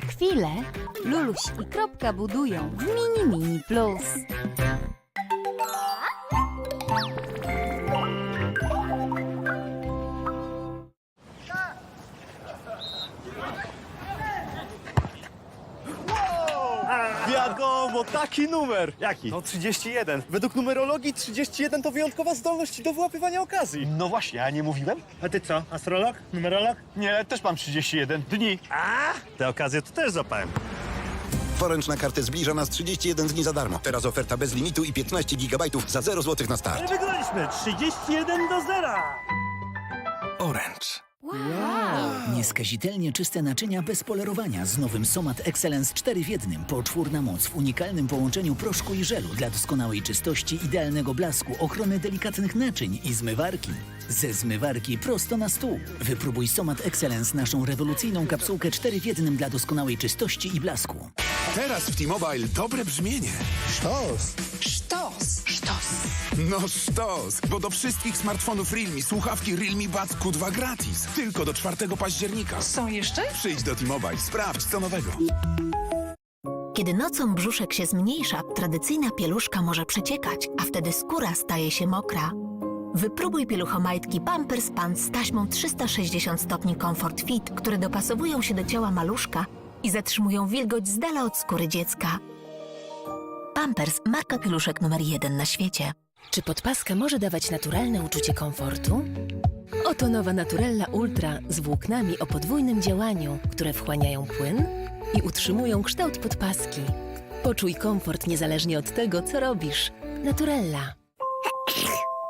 chwilę Luluś i Kropka budują w Mini Mini Plus. Wiadomo, taki numer. Jaki? No 31. Według numerologii 31 to wyjątkowa zdolność do wyłapywania okazji. No właśnie, a nie mówiłem? A ty co, astrolog? Numerolog? Nie, też mam 31 dni. A, te okazje to też zapałem. Poręcz na kartę zbliża nas 31 dni za darmo. Teraz oferta bez limitu i 15 GB za 0 zł na start. Ale wygraliśmy! 31 do 0! Orange. Nieskazitelnie czyste naczynia bez polerowania z nowym Somat Excellence 4 w jednym. Poczwórna moc w unikalnym połączeniu proszku i żelu dla doskonałej czystości, idealnego blasku, ochrony delikatnych naczyń i zmywarki. Ze zmywarki prosto na stół. Wypróbuj Somat Excellence, naszą rewolucyjną kapsułkę 4 w jednym dla doskonałej czystości i blasku. Teraz w T-Mobile dobre brzmienie. Sztos. No sztos, bo do wszystkich smartfonów Realme słuchawki Realme Buds Q2 gratis. Tylko do 4 października. Są jeszcze? Przyjdź do T-Mobile, sprawdź co nowego. Kiedy nocą brzuszek się zmniejsza, tradycyjna pieluszka może przeciekać, a wtedy skóra staje się mokra. Wypróbuj pieluchomajtki Pampers Pants z taśmą 360 stopni Comfort Fit, które dopasowują się do ciała maluszka i zatrzymują wilgoć z dala od skóry dziecka. Pampers, marka pieluszek numer jeden na świecie. Czy podpaska może dawać naturalne uczucie komfortu? Oto nowa Naturella Ultra z włóknami o podwójnym działaniu, które wchłaniają płyn i utrzymują kształt podpaski. Poczuj komfort niezależnie od tego, co robisz. Naturella.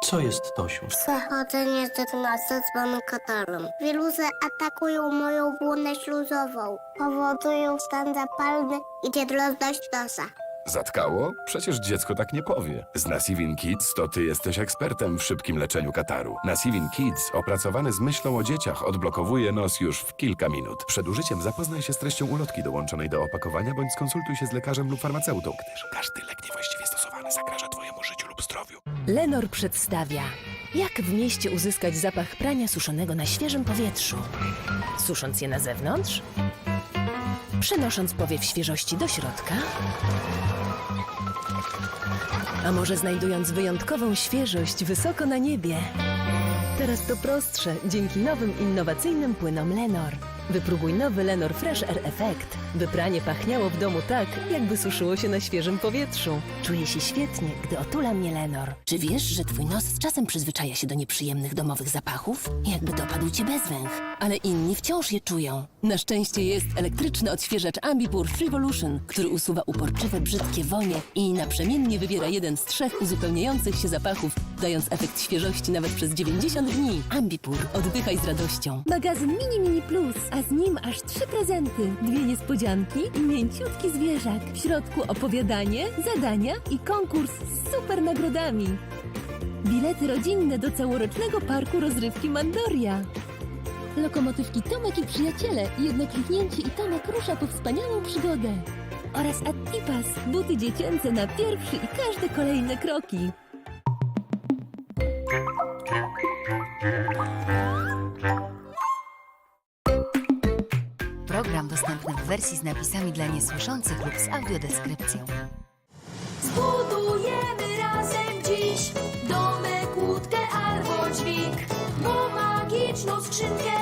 Co jest Tosiu? Przechodzenie z 11 z panem katarem. Wiruzy atakują moją błonę śluzową. Powodują stan zapalny i niedrozność nosa. Zatkało? Przecież dziecko tak nie powie. Z Nasivin Kids to ty jesteś ekspertem w szybkim leczeniu kataru. Nasivin Kids, opracowany z myślą o dzieciach, odblokowuje nos już w kilka minut. Przed użyciem zapoznaj się z treścią ulotki dołączonej do opakowania, bądź skonsultuj się z lekarzem lub farmaceutą, gdyż każdy lek niewłaściwie stosowany zagraża twojemu życiu lub zdrowiu. Lenor przedstawia, jak w mieście uzyskać zapach prania suszonego na świeżym powietrzu. Susząc je na zewnątrz, przenosząc powiew świeżości do środka, a może znajdując wyjątkową świeżość wysoko na niebie. Teraz to prostsze dzięki nowym innowacyjnym płynom Lenor. Wypróbuj nowy Lenor Fresh Air Effect, by pranie pachniało w domu tak, jakby suszyło się na świeżym powietrzu. Czuję się świetnie, gdy otula mnie Lenor. Czy wiesz, że twój nos z czasem przyzwyczaja się do nieprzyjemnych domowych zapachów? Jakby dopadł cię bezwęch, ale inni wciąż je czują. Na szczęście jest elektryczny odświeżacz Ambipur Revolution, który usuwa uporczywe, brzydkie wonie i naprzemiennie wybiera jeden z trzech uzupełniających się zapachów, dając efekt świeżości nawet przez 90 dni. Ambipur, oddychaj z radością. Magazyn Mini Mini Plus, a z nim aż trzy prezenty. Dwie niespodzianki i mięciutki zwierzak. W środku opowiadanie, zadania i konkurs z super nagrodami. Bilety rodzinne do całorocznego parku rozrywki Mandoria. Lokomotywki Tomek i przyjaciele. Jedno kliknięcie i Tomek rusza po wspaniałą przygodę. Oraz Attipas, buty dziecięce na pierwszy i każde kolejne kroki. Wersji z napisami dla niesłyszących lub z audiodeskrypcją. Zbudujemy razem dziś domek, łódkę albo dźwig, bo magiczną skrzynkę